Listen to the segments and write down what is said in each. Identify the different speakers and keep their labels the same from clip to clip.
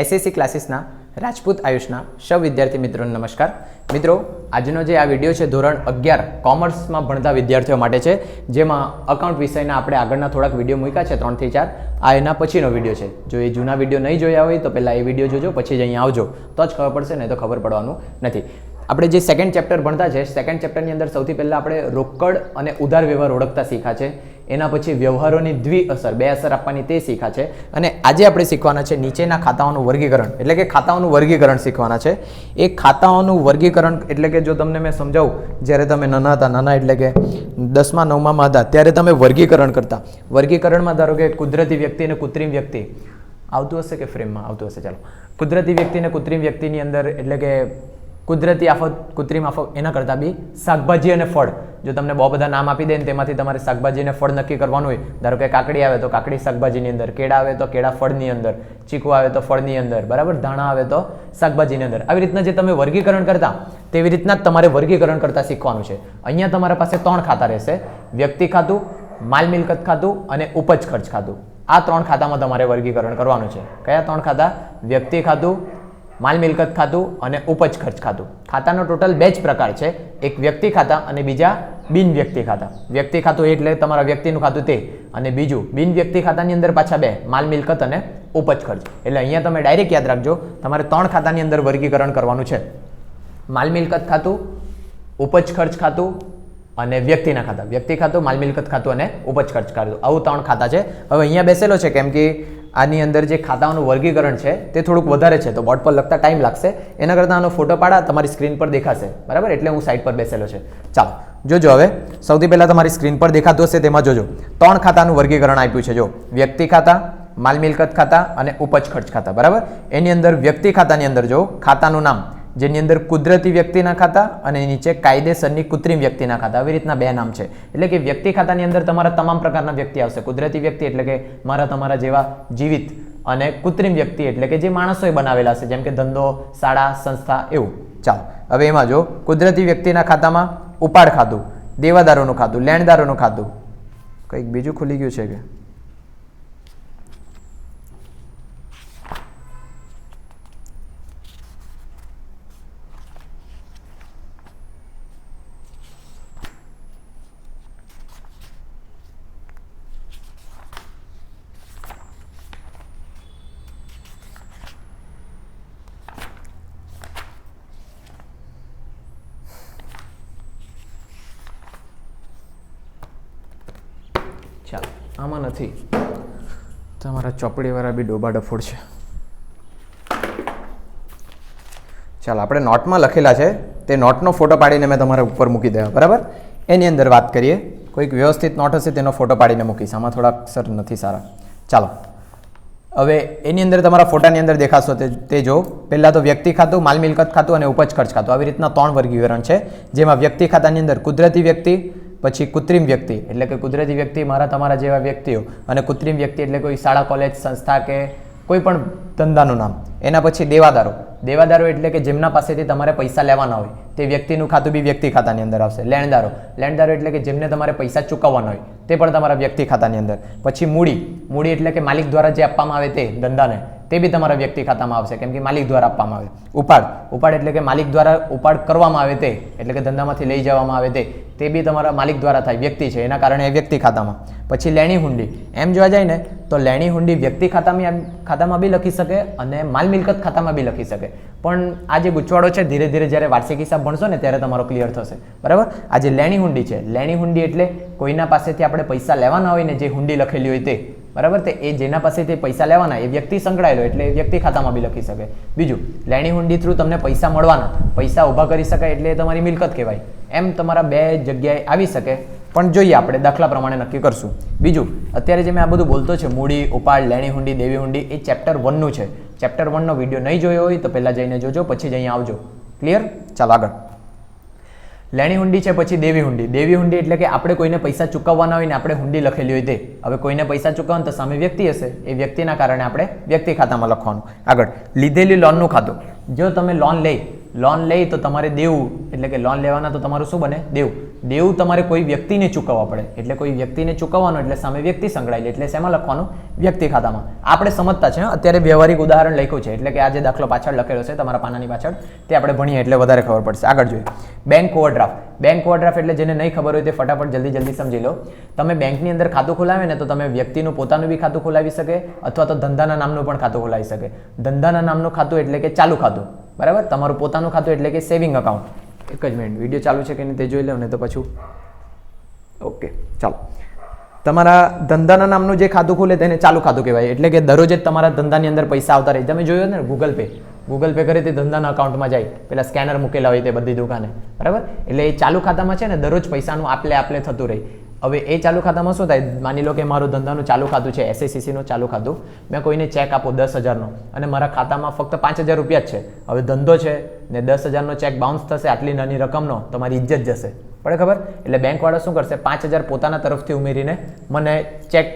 Speaker 1: SSC ક્લાસીસના Rajput આયુષના સૌ વિદ્યાર્થી મિત્રોને નમસ્કાર. મિત્રો, આજનો જે આ વીડિયો છે, ધોરણ અગિયાર, કોમર્સમાં ભણતા વિદ્યાર્થીઓ માટે છે, જેમાં અકાઉન્ટ વિષયના આપણે આગળના થોડાક વીડિયો મૂક્યા છે ત્રણથી ચાર. આ એના પછીનો વીડિયો છે. જો એ જૂના વીડિયો નહીં જોયા હોય, તો પહેલાં એ વીડિયો જોજો, પછી જ અહીંયા આવજો. તો જ ખબર પડશે, નહીં તો ખબર પડવાનું નથી. આપણે જે સેકન્ડ ચેપ્ટર ભણતા છે સેકન્ડ ચેપ્ટરની અંદર સૌથી પહેલાં આપણે રોકડ અને ઉધાર વ્યવહાર ઓળખતા શીખ્યા છે. એના પછી વ્યવહારોની દ્વિ અસર, બે અસર આપવાની તે શીખા છે. અને આજે આપણે શીખવાના છે નીચેના ખાતાઓનું વર્ગીકરણ. એટલે કે ખાતાઓનું વર્ગીકરણ શીખવાના છે. એ ખાતાઓનું વર્ગીકરણ એટલે કે જો તમને મેં સમજાવું, જ્યારે તમે નાના હતા, નાના એટલે કે દસમા નવમામાં હતા, ત્યારે તમે વર્ગીકરણ કરતા. વર્ગીકરણમાં ધારો કે કુદરતી વ્યક્તિ અને કૃત્રિમ વ્યક્તિ. આવતું હશે કે ફ્રેમમાં? આવતું હશે, ચાલો. કુદરતી વ્યક્તિ અને કૃત્રિમ વ્યક્તિની અંદર એટલે કે કુદરતી આફત કૃત્રિમ આફત એના કરતાં બી શાકભાજી અને ફળ. જો તમને બહુ બધા નામ આપી દે ને તેમાંથી તમારે શાકભાજી અને ફળ નક્કી કરવાનું હોય, ધારો કે કાકડી આવે તો કાકડી શાકભાજીની અંદર, કેળા આવે તો કેળા ફળની અંદર, ચીકુ આવે તો ફળની અંદર, બરાબર? ધાણા આવે તો શાકભાજીની અંદર. આવી રીતના જે તમે વર્ગીકરણ કરતા, તેવી રીતના જ તમારે વર્ગીકરણ કરતા શીખવાનું છે. અહીંયા તમારા પાસે ત્રણ ખાતા રહેશે. વ્યક્તિ ખાતું, માલ મિલકત ખાતું અને ઉપજ ખર્ચ ખાતું. આ ત્રણ ખાતામાં તમારે વર્ગીકરણ કરવાનું છે. કયા ત્રણ ખાતા? વ્યક્તિ ખાતું માલ મિલકત ખાતું અને ઉપજ ખર્ચ ખાતું ખાતાનો ટોટલ બે જ પ્રકાર છે. એક વ્યક્તિ ખાતા અને બીજા બિન વ્યક્તિ ખાતા. વ્યક્તિ ખાતું એટલે તમારા વ્યક્તિનું ખાતું તે. અને બીજું, બિન વ્યક્તિ ખાતાની અંદર પાછા બે, માલ મિલકત અને ઉપજ ખર્ચ. એટલે અહીંયા તમે ડાયરેક્ટ યાદ રાખજો, તમારે ત્રણ ખાતાની અંદર વર્ગીકરણ કરવાનું છે. માલ મિલકત ખાતું, ઉપજ ખર્ચ ખાતું અને વ્યક્તિના ખાતા. વ્યક્તિ ખાતું, માલ મિલકત ખાતું અને ઉપજ ખર્ચ ખાતું. આવું ત્રણ ખાતા છે. હવે અહીંયા બેસેલો છે, કેમ કે આની અંદર જે ખાતાઓનું વર્ગીકરણ છે, તે થોડુંક વધારે છે. તો બોર્ડ પર લખતા ટાઈમ લાગશે. એના કરતાં આનો ફોટો પાડા, તમારી સ્ક્રીન પર દેખાશે. બરાબર? એટલે હું સાઈડ પર બેસેલો છે. ચાલો, જોજો હવે. સૌથી પહેલાં તમારી સ્ક્રીન પર દેખાતું હશે, તેમાં જોજો. ત્રણ ખાતાનું વર્ગીકરણ આપ્યું છે. જો, વ્યક્તિ ખાતા, માલ મિલકત ખાતા અને ઉપજ ખર્ચ ખાતા. બરાબર? એની અંદર વ્યક્તિ ખાતાની અંદર જો, ખાતાનું નામ જેની અંદર કુદરતી વ્યક્તિના ખાતા અને નીચે કાયદેસરની કૃત્રિમ વ્યક્તિના ખાતા. આવી રીતના બે નામ છે. એટલે કે વ્યક્તિ ખાતાની અંદર તમારા તમામ પ્રકારના વ્યક્તિ આવશે. કુદરતી વ્યક્તિ એટલે કે મારા તમારા જેવા જીવિત અને કૃત્રિમ વ્યક્તિ એટલે કે જે માણસોએ બનાવેલા છે. જેમ કે ધંધો, શાળા, સંસ્થા એવું. ચાલો, હવે એમાં જો કુદરતી વ્યક્તિના ખાતામાં ઉપાડ ખાતું, દેવાદારોનું ખાતું, લેણદારોનું ખાતું. કંઈક બીજું ખુલી ગયું છે કે ચાલો આમાં નથી. તમારા ચોપડીવાળા બી ડોબા ડફોડ છે. ચાલો, આપણે નોટમાં લખેલા છે. તે નોટનો ફોટો પાડીને મેં તમારા ઉપર મૂકી દેવા, બરાબર? એની અંદર વાત કરીએ. કોઈક વ્યવસ્થિત નોટ હશે તેનો ફોટો પાડીને મૂકીશ. આમાં થોડાક સર નથી સારા. ચાલો. હવે એની અંદર તમારા ફોટાની અંદર દેખાશો તે જો. પહેલાં તો વ્યક્તિ ખાતું, માલ મિલકત ખાતું અને ઉપજ ખર્ચ ખાતું. આવી રીતના ત્રણ વર્ગીકરણ છે. જેમાં વ્યક્તિ ખાતાની અંદર કુદરતી વ્યક્તિ પછી કૃત્રિમ વ્યક્તિ, એટલે કે કુદરતી વ્યક્તિ મારા તમારા જેવા વ્યક્તિઓ અને કૃત્રિમ વ્યક્તિ એટલે કોઈ શાળા, કોલેજ, સંસ્થા કે કોઈ પણ ધંધાનું નામ. એના પછી દેવાદારો. દેવાદારો એટલે કે જેમના પાસેથી તમારે પૈસા લેવાના હોય, તે વ્યક્તિનું ખાતું બી વ્યક્તિ ખાતાની અંદર આવશે. લેણદારો. લેણદારો એટલે કે જેમને તમારે પૈસા ચૂકવવાના હોય, તે પણ તમારા વ્યક્તિ ખાતાની અંદર. પછી મૂડી. મૂડી એટલે કે માલિક દ્વારા જે આપવામાં આવે તે ધંધાને. તે બી તમારા વ્યક્તિ ખાતામાં આવશે. કેમ કે માલિક દ્વારા આપવામાં આવે ઉપાડ. ઉપાડ એટલે કે માલિક દ્વારા ઉપાડ કરવામાં આવે તે. એટલે કે ધંધામાંથી લઈ જવામાં આવે તે. તે બી તમારા માલિક દ્વારા થાય. વ્યક્તિ છે. એના કારણે એ વ્યક્તિ ખાતામાં. પછી લેણી હુંડી. એમ જોવા જાય ને, તો લેણી હુંડી વ્યક્તિ ખાતામાં ખાતામાં બી લખી શકે અને માલ મિલકત ખાતામાં બી લખી શકે. પણ આ જે ગુચવાડો છે, ધીરે ધીરે જ્યારે વાર્ષિક હિસાબ ભણશો ને, ત્યારે તમારો ક્લિયર થશે. બરાબર? આ જે લેણી હુંડી છે, લેણી હુંડી એટલે કોઈના પાસેથી આપણે પૈસા લેવાના હોય ને, જે હુંડી લખેલી હોય તે. બરાબર? તે એ જેના પાસેથી પૈસા લેવાના, એ વ્યક્તિ સંકળાયેલો, એટલે એ વ્યક્તિ ખાતામાં બી લખી શકે. બીજું, લેણી હુંડી થ્રુ તમને પૈસા મળવાના. પૈસા ઊભા કરી શકાય એટલે એ તમારી મિલકત કહેવાય. એમ તમારા બે જગ્યાએ આવી શકે, પણ જોઈએ આપણે, દાખલા પ્રમાણે નક્કી કરશું. બીજું, અત્યારે જે મેં આ બધું બોલતો છે, મૂડી, ઉપાડ, લેણી હુંડી, દેવી હુંડી, એ ચેપ્ટર વનનું છે. ચેપ્ટર વનનો વીડિયો નહીં જોયો હોય તો પહેલાં જઈને જોજો, પછી જ અહીંયા આવજો. ક્લિયર ચાલો આગળ. લેણી હુંડી છે, પછી દેવી હુંડી. દેવી હુંડી એટલે કે આપણે કોઈને પૈસા ચૂકવવાના હોય ને આપણે હુંડી લખેલી હોય તે. હવે કોઈને પૈસા ચૂકવવાનું તો સામે વ્યક્તિ હશે. એ વ્યક્તિના કારણે આપણે વ્યક્તિ ખાતામાં લખવાનું. આગળ, લીધેલી લોનનું ખાતું. જો તમે લોન લઈ લોન લઈ તો તમારે દેવું. એટલે કે લોન લેવાના તો તમારું શું બને? દેવું. દેવું તમારે કોઈ વ્યક્તિને ચૂકવવા પડે. એટલે કોઈ વ્યક્તિને ચૂકવવાનો, એટલે સામે વ્યક્તિ સંકળાયેલી. એટલે શેમાં લખવાનું? વ્યક્તિ ખાતામાં. આપણે સમજતા છે અત્યારે વ્યવહારિક ઉદાહરણ લખ્યું છે. એટલે કે આ જે દાખલો પાછળ લખેલો છે, તમારા પાનાની પાછળ, તે આપણે ભણીએ, એટલે વધારે ખબર પડશે. આગળ જોઈએ. Bank overdraft. બેંક ઓવરડ્રાફ્ટ એટલે જેને નહીં ખબર હોય તે ફટાફટ જલ્દી જલ્દી સમજી લો. તમે બેંકની અંદર ખાતું ખોલાવે ને તો તમે વ્યક્તિનું પોતાનું બી ખાતું ખોલાવી શકે, અથવા તો ધંધાના નામનું પણ ખાતું ખોલાવી શકે. ધંધાના નામનું ખાતું એટલે કે ચાલુ ખાતું. બરાબર? તમારું પોતાનું ખાતું એટલે કે સેવિંગ અકાઉન્ટ એક જ મિનિટ વીડિયો ચાલુ છે કે નહીં તે જોઈ લો ને તો પછી ઓકે ચાલો. તમારા ધંધાના નામનું જે ખાતું ખોલે તેને ચાલુ ખાતું કહેવાય. એટલે કે દરરોજ જ તમારા ધંધાની અંદર પૈસા આવતા રહે. તમે જોયું ને ગૂગલ પે ગૂગલ પે કરે તે ધંધાના અકાઉન્ટમાં જાય. પેલા સ્કેનર મૂકેલા હોય તે બધી દુકાને. બરાબર? એટલે એ ચાલુ ખાતામાં છે ને દરરોજ પૈસાનું આપલે આપલે થતું રહે. હવે એ ચાલુ ખાતામાં શું થાય? માની લો કે મારું ધંધાનું ચાલુ ખાતું છે એસએસસીસીનું ચાલુ ખાતું. મેં કોઈને ચેક આપો દસ હજારનો અને મારા ખાતામાં ફક્ત પાંચ હજાર રૂપિયા જ છે. હવે ધંધો છે ને દસ હજારનો ચેક બાઉન્સ થશે, આટલી નાની રકમનો તો મારી ઇજ્જત જશે. પડે ખબર? એટલે બેંકવાળા શું કરશે? પાંચ હજાર પોતાના તરફથી ઉમેરીને મને ચેક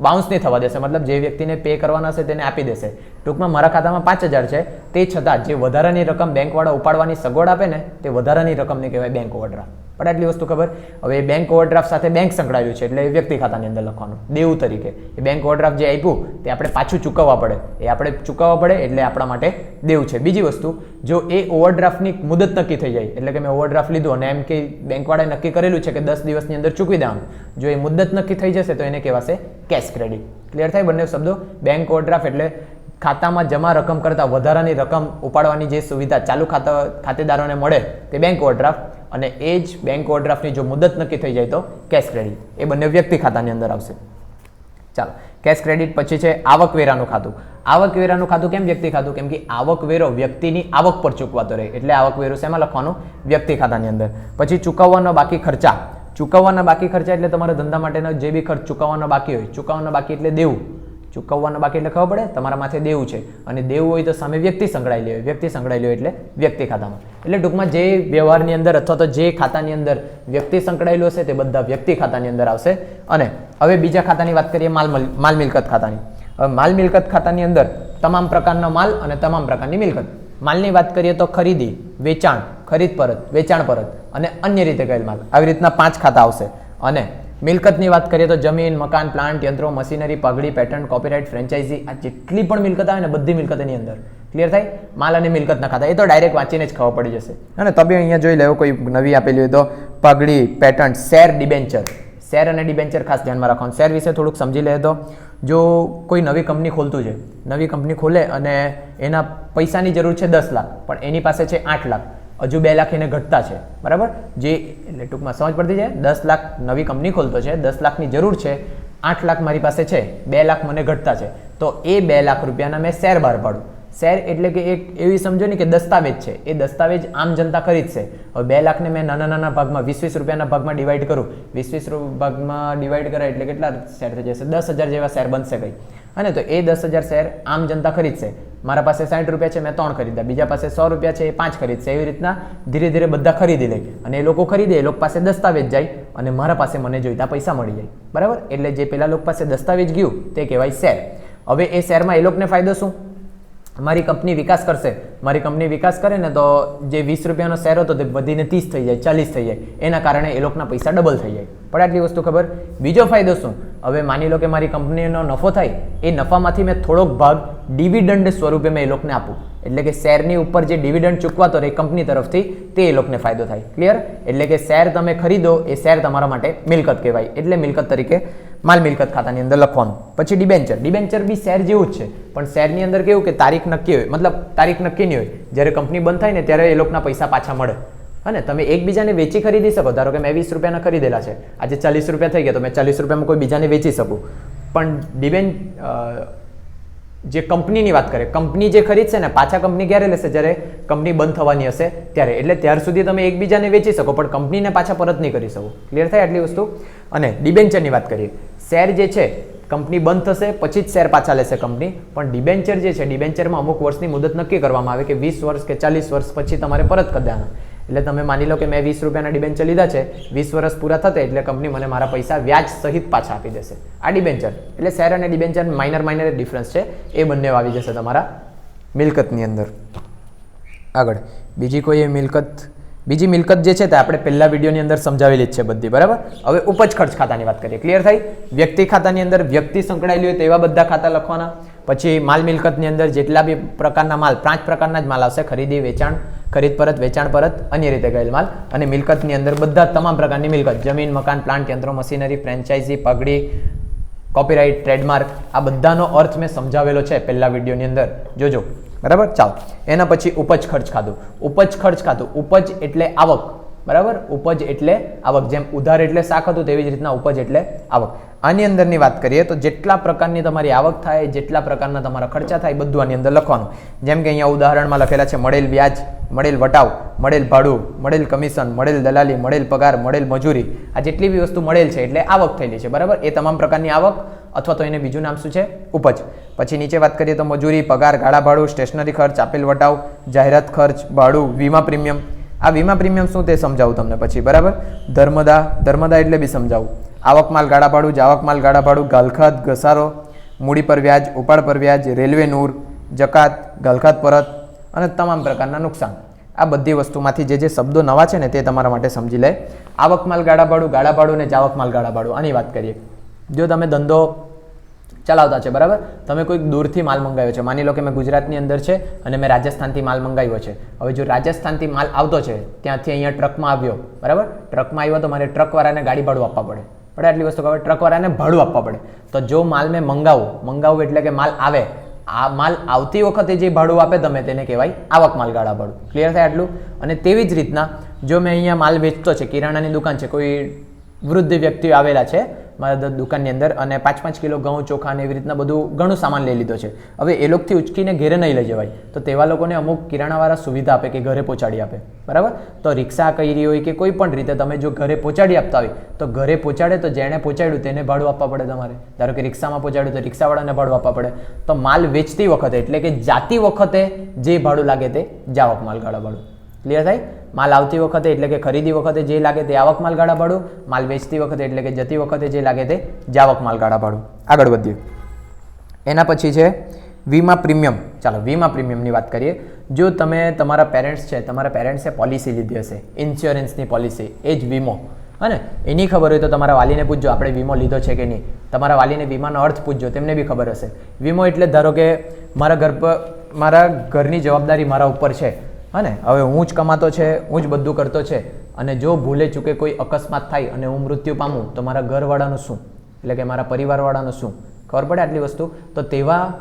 Speaker 1: બાઉન્સ નહીં થવા દેશે. મતલબ જે વ્યક્તિને પે કરવાના હશે તેને આપી દેશે. ટૂંકમાં મારા ખાતામાં પાંચ હજાર છે. તે છતાં જે વધારાની રકમ બેંકવાળા ઉપાડવાની સગવડ આપે ને, તે વધારાની રકમને કહેવાય બેંક ઓવરડ્રાફ્ટ. પણ આટલી વસ્તુ ખબર? હવે એ બેંક ઓવરડ્રાફ્ટ સાથે બેંક સંકળાયેલું છે, એટલે એ વ્યક્તિ ખાતાની અંદર લખવાનું. દેવું તરીકે. એ બેંક ઓવરડ્રાફ્ટ જે આપ્યું, તે આપણે પાછું ચૂકવવા પડે. એ આપણે ચૂકવવા પડે, એટલે આપણા માટે દેવું છે. બીજી વસ્તુ, જો એ ઓવરડ્રાફ્ટની મુદત નક્કી થઈ જાય, એટલે કે મેં ઓવરડ્રાફ્ટ લીધું અને એમ કે બેંકવાળાએ નક્કી કરેલું છે કે દસ દિવસની અંદર ચૂકવી દેવાનું. જો એ મુદત નક્કી થઈ જશે, તો એને કહેવાશે કેશ ક્રેડિટ ક્લિયર થાય બંને શબ્દો? બેંક ઓવરડ્રાફ્ટ એટલે ખાતામાં જમા રકમ કરતાં વધારાની રકમ ઉપાડવાની જે સુવિધા ચાલુ ખાતા ખાતેદારોને મળે, તે બેંક ઓવરડ્રાફ્ટ અને એ જ બેંક ઓવરડ્રાફ્ટની જો મુદત નક્કી થઈ જાય તો કેશ ક્રેડિટ એ બંને વ્યક્તિ ખાતાની અંદર આવશે. ચાલો કેશ ક્રેડિટ પછી છે આવકવેરાનું ખાતું. આવકવેરાનું ખાતું કેમ વ્યક્તિ ખાતું? કેમ કે આવકવેરો વ્યક્તિની આવક પર ચૂકવાતો રહે. એટલે આવકવેરો શેમાં લખવાનું? વ્યક્તિ ખાતાની અંદર. પછી ચૂકવવાનો બાકી ખર્ચા. ચૂકવવાના બાકી ખર્ચા એટલે તમારા ધંધા માટેનો જે બી ખર્ચ ચૂકવવાનો બાકી હોય, ચૂકવવાનો બાકી એટલે દેવું. ચૂકવવાનો બાકી એટલે ખબર પડે? તમારા માથે દેવું છે. અને દેવું હોય તો સામે વ્યક્તિ સંકળાયેલી હોય. વ્યક્તિ સંકળાયેલી હોય એટલે વ્યક્તિ ખાતામાં. એટલે ટૂંકમાં જે વ્યવહારની અંદર અથવા તો જે ખાતાની અંદર વ્યક્તિ સંકળાયેલું હશે તે બધા વ્યક્તિ ખાતાની અંદર આવશે. અને હવે બીજા ખાતાની વાત કરીએ માલ મલ- માલ મિલકત ખાતાની. હવે માલ મિલકત ખાતાની અંદર તમામ પ્રકારનો માલ અને તમામ પ્રકારની મિલકત. માલની વાત કરીએ તો ખરીદી, વેચાણ, ખરીદ પરત, વેચાણ પરત અને અન્ય રીતે કરેલ માલ. આવી રીતના પાંચ ખાતા આવશે. અને મિલકતની વાત કરીએ તો જમીન, મકાન પ્લાન્ટ યંત્રો, મશીનરી, પગડી પેટર્ન કોપીરાઇટ ફ્રેન્ચાઇઝી આ જેટલી પણ મિલકત આવે ને બધી મિલકત એની અંદર. ક્લિયર થાય? માલ અને મિલકતના ખાતા. એ તો ડાયરેક્ટ વાંચીને જ ખબર પડી જશે. અને તમે અહીંયા જોઈ લેવો કોઈ નવી આપેલી હોય તો પગડી પેટર્ન શેર ડિબેન્ચર શેર અને ડિબેન્ચર ખાસ ધ્યાનમાં રાખવાનું. શેર વિશે થોડુંક સમજી લે તો, જો કોઈ નવી કંપની ખોલતું છે, નવી કંપની ખોલે અને એના પૈસાની જરૂર છે દસ લાખ, પણ એની પાસે છે આઠ લાખ. હજુ બે લાખ એને ઘટતા છે. બરાબર? જે એટલે ટૂંકમાં સમજ પડતી છે દસ લાખ નવી કંપની ખોલતો છે. દસ લાખની જરૂર છે. આઠ લાખ મારી પાસે છે. બે લાખ મને ઘટતા છે. તો એ બે લાખ રૂપિયાના મેં શેર બહાર પાડું. શેર એટલે કે એક એવી સમજો ને કે દસ્તાવેજ છે. એ દસ્તાવેજ આમ જનતા ખરીદશે હવે બે લાખને મેં નાના નાના ભાગમાં વીસ વીસ રૂપિયાના ભાગમાં ડિવાઈડ કરું. વીસ વીસ ભાગમાં ડિવાઈડ કરે એટલે કેટલા શેર થઈ જશે? દસ હજાર જેવા શેર બનશે કઈ. અને તો એ દસ હજાર શેર આમ જનતા ખરીદશે. મારા પાસે સાઠ રૂપિયા છે, મેં ત્રણ ખરીદ્યા. બીજા પાસે સો રૂપિયા છે, એ પાંચ ખરીદશે. એવી રીતના ધીરે ધીરે બધા ખરીદી લે. અને એ લોકો ખરીદે, એ લોકો પાસે દસ્તાવેજ જાય અને મારા પાસે મને જોઈતા પૈસા મળી જાય. બરાબર? એટલે જે પેલા લોકો પાસે દસ્તાવેજ ગયું, તે કહેવાય શેર. હવે એ શેરમાં એ લોકોને ફાયદો શું? મારી કંપની વિકાસ કરશે. મારી કંપની વિકાસ કરે ને તો જે વીસ રૂપિયાનો શેર હતો તે વધીને ત્રીસ થઈ જાય, ચાલીસ થઈ જાય. એના કારણે એ લોકોના પૈસા ડબલ થઈ જાય. પણ આટલી વસ્તુ ખબર? બીજો ફાયદો શું? હવે માની લો કે મારી કંપનીનો નફો થાય, એ નફામાંથી મેં થોડોક ભાગ ડિવિડન્ડ સ્વરૂપે મેં એ લોકોને આપું. એટલે કે શેરની ઉપર જે ડિવિડન્ડ ચૂકવાતો રહે કંપની તરફથી, તે એ લોકોને ફાયદો થાય. ક્લિયર એટલે કે શેર તમે ખરીદો, એ શેર તમારા માટે મિલકત કહેવાય. એટલે મિલકત તરીકે માલ મિલકત ખાતાની અંદર લખવાનું. પછી ડિબેન્ચર ડિબેન્ચર બી શેર જેવું જ છે. પણ શેરની અંદર કેવું કે તારીખ નક્કી હોય. મતલબ તારીખ નક્કી નહીં હોય. જ્યારે કંપની બંધ થાય ને ત્યારે એ લોકોના પૈસા પાછા મળે. અને તમે એકબીજાને વેચી ખરીદી શકો. ધારો કે મેં વીસ રૂપિયાના ખરીદેલા છે. આજે ચાલીસ રૂપિયા થઈ ગયા તો મેં ચાલીસ રૂપિયામાં કોઈ બીજાને વેચી શકું. પણ ડિબેન જે કંપનીની વાત કરે કંપની જે ખરીદશે ને પાછા કંપની ક્યારે લેશે? જ્યારે કંપની બંધ થવાની હશે ત્યારે. એટલે ત્યાર સુધી તમે એકબીજાને વેચી શકો, પણ કંપનીને પાછા પરત નહીં કરી શકો. ક્લિયર થાય આટલી વસ્તુ? અને ડિબેન્ચરની વાત કરીએ. શેર જે છે, કંપની બંધ થશે, પછી જ શેર પાછા લેશે કંપની. પણ ડિબેન્ચર જે છે, ડિબેન્ચરમાં અમુક વર્ષની મુદત નક્કી કરવામાં આવે કે વીસ વર્ષ કે ચાલીસ વર્ષ પછી તમારે પરત કરી દેવાના. એટલે તમે માની લો કે મેં વીસ રૂપિયાના ડિબેન્ચર લીધા છે, વીસ વર્ષ પૂરા થતે એટલે કંપની મને મારા પૈસા વ્યાજ સહિત પાછા આપી દેશે. આ ડિબેન્ચર. એટલે શેર અને ડિબેન્ચર માઇનર માઇનર ડિફરન્સ છે. એ બંને આવી જશે તમારા મિલકતની અંદર. આગળ. બીજી કોઈ એ મિલકત, બીજી મિલકત જે છે તે આપણે પહેલા વિડીયોની અંદર સમજાવેલી જ છે બધી, બરાબર? હવે ઉપજ ખર્ચ ખાતાની વાત કરીએ. ક્લિયર થઈ? વ્યક્તિ ખાતાની અંદર વ્યક્તિ સંકળાયેલી હોય તેવા બધા ખાતા લખવાના. પછી માલ મિલકતની અંદર જેટલા બી પ્રકારના માલ, પાંચ પ્રકારના જ માલ આવશે, ખરીદી, વેચાણ ખરીદ પરત, વેચાણ પરત, અન્ય રીતે ગયેલ માલ અને મિલકતની અંદર બધા તમામ પ્રકારની મિલકત, જમીન, મકાન પ્લાન્ટ યંત્રો મશીનરી ફ્રેન્ચાઇઝી પગડી કોપીરાઇટ ટ્રેડમાર્ક આ બધાનો અર્થ મેં સમજાવેલો છે પહેલા વિડીયોની અંદર. જોજો. બરાબર? ચાલો. એના પછી ઉપજ ખર્ચ ખાતું ઉપજ ખર્ચ ખાતું ઉપજ એટલે આવક. બરાબર? ઉપજ એટલે આવક. જેમ ઉધાર એટલે શાક હતું, તેવી જ રીતના ઉપજ એટલે આવક. આની અંદરની વાત કરીએ તો જેટલા પ્રકારની તમારી આવક થાય, જેટલા પ્રકારના તમારા ખર્ચા થાય બધું આની અંદર લખવાનું. જેમ કે અહીંયા ઉદાહરણમાં લખેલા છે, મળેલ વ્યાજ, મળેલ વટાવ, મળેલ ભાડું, મળેલ કમિશન, મળેલ દલાલી, મળેલ પગાર, મળેલ મજૂરી. આ જેટલી બી વસ્તુ મળેલ છે, એટલે આવક થયેલી છે, બરાબર? એ તમામ પ્રકારની આવક અથવા તો એને બીજું નામ શું છે? ઉપજ. પછી નીચે વાત કરીએ તો મજૂરી, પગાર ગાળા ભાડું સ્ટેશનરી ખર્ચ, આપેલ વટાવ, જાહેરાત ખર્ચ, ભાડું, વીમા પ્રીમિયમ આ વીમા પ્રીમિયમ શું તે સમજાવું તમને પછી, બરાબર? ધર્મદા ધર્મદા એટલે બી સમજાવું. આવક માલ ગાળા ભાડું જાવક માલ ગાળા ભાડું ગાલખાત ઘસારો, મૂડી પર વ્યાજ, ઉપાડ પર વ્યાજ, રેલવે નૂર, જકાત ગાલખાત પરત અને તમામ પ્રકારના નુકસાન. આ બધી વસ્તુમાંથી જે જે શબ્દો નવા છે ને તે તમારા માટે સમજી લે. આવક માલ ગાળા ભાડું ગાળા ભાડું અને જાવક માલ ગાળા ભાડું આની વાત કરીએ. જો તમે ધંધો ચલાવતા છે, બરાબર? તમે કોઈક દૂરથી માલ મંગાવ્યો છે. માની લો કે મેં ગુજરાતની અંદર છે અને મેં રાજસ્થાનથી માલ મંગાવ્યો છે. હવે જો રાજસ્થાનથી માલ આવતો છે, ત્યાંથી અહીંયા ટ્રકમાં આવ્યો, બરાબર? ટ્રકમાં આવ્યો તો મારે ટ્રકવાળાને ગાડી ભાડું આપવા પડે. પડે આટલી વસ્તુ ખબર? ટ્રકવાળાને ભાડું આપવા પડે. તો જો માલ મેં મંગાવું મંગાવું એટલે કે માલ આવે, આ માલ આવતી વખતે જે ભાડું આપે તમે તેને કહેવાય આવક માલ ગાળા ભાડું. ક્લિયર થાય આટલું? અને તેવી જ રીતના જો મેં અહીંયા માલ વેચતો છે, કિરાણાની દુકાન છે, કોઈ વૃદ્ધ વ્યક્તિઓ આવેલા છે મારા દુકાનની અંદર અને પાંચ પાંચ કિલો ઘઉં, ચોખા ને એવી રીતના બધું ઘણું સામાન લઈ લીધો છે. હવે એ લોકોથી ઉચકીને ઘરે નહીં લઈ જવાય. તો તેવા લોકોને અમુક કિરાણાવાળા સુવિધા આપે કે ઘરે પહોંચાડી આપે. બરાબર? તો રિક્ષા કરી હોય કે કોઈ પણ રીતે તમે જો ઘરે પહોંચાડી આપતા હોય, તો ઘરે પહોંચાડે તો જેણે પહોંચાડ્યું તેને ભાડું આપવા પડે તમારે. ધારો કે રિક્ષામાં પહોંચાડ્યું તો રિક્ષાવાળાને ભાડું આપવા પડે. તો માલ વેચતી વખતે, એટલે કે જાતી વખતે જે ભાડું લાગે તે જાવક માલ ગાળા ભાડું ક્લિયર થાય? માલ આવતી વખતે એટલે કે ખરીદી વખતે જે લાગે તે આવક માલ ગાળા ભાડું માલ વેચતી વખતે એટલે કે જતી વખતે જે લાગે તે જાવક માલ ગાળા ભાડું આગળ વધીએ. એના પછી છે, વીમા પ્રીમિયમ. ચાલો, વીમા પ્રીમિયમની વાત કરીએ. જો તમે તમારા પેરેન્ટ્સ છે, તમારા પેરેન્ટ્સે પોલિસી લીધી હશે, ઇન્સ્યોરન્સની પોલિસી, એ જ વીમો. અને એની ખબર હોય તો તમારા વાલીને પૂછજો, આપણે વીમો લીધો છે કે નહીં? તમારા વાલીને વીમાનો અર્થ પૂછજો, તેમને બી ખબર હશે. વીમો એટલે ધારો કે મારા ઘર પર મારા ઘરની જવાબદારી મારા ઉપર છે. હા હવે હું જ કમાતો છે, હું જ બધું કરતો છે, અને જો ભૂલે ચૂકે કોઈ અકસ્માત થાય અને હું મૃત્યુ પામું, તો મારા ઘરવાળાનું શું? એટલે કે મારા પરિવારવાળાનું શું? ખબર પડે આટલી વસ્તુ? તો તેવા